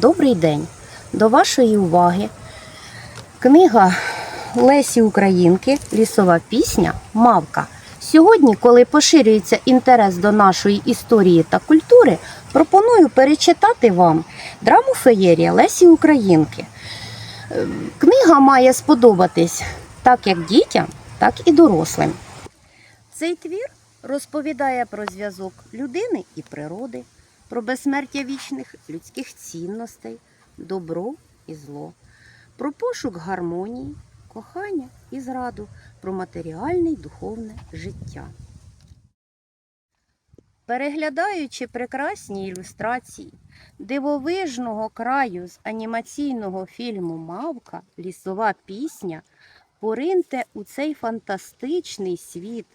Добрий день. До вашої уваги книга Лесі Українки Лісова пісня Мавка. Сьогодні, коли поширюється інтерес до нашої історії та культури, пропоную перечитати вам драму Феєрія Лесі Українки. Е, Книга має сподобатись так як дітям, так і дорослим. Цей твір розповідає про зв'язок людини і природи, про безсмертя вічних людських цінностей, добро і зло, про пошук гармонії, кохання і зраду, про матеріальне й духовне життя. Переглядаючи прекрасні ілюстрації дивовижного краю з анімаційного фільму Мавка Лісова пісня, пориньте у цей фантастичний світ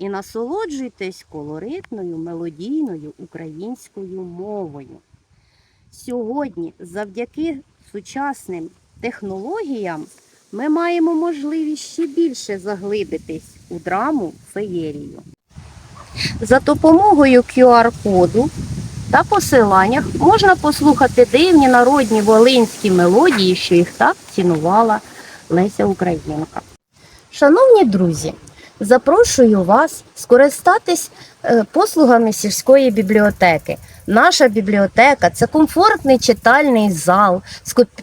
і насолоджуйтесь колоритною мелодійною українською мовою. Сьогодні, завдяки сучасним технологіям, ми маємо можливість ще більше заглибитись у драму феєрію. За допомогою QR-коду та посиланнях можна послухати дивні народні волинські мелодії, що їх так цінувала Леся Українка. Шановні друзі, запрошую вас скористатись е, послугами сільської бібліотеки. Наша бібліотека це комфортний читальний зал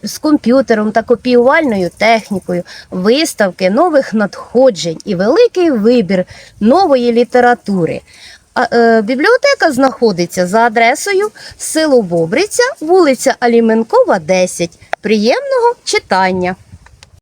з комп'ютером та копіювальною технікою, виставки нових надходжень і великий вибір нової літератури. Е, бібліотека знаходиться за адресою село Бобриця, вулиця Аліменкова, 10. Приємного читання!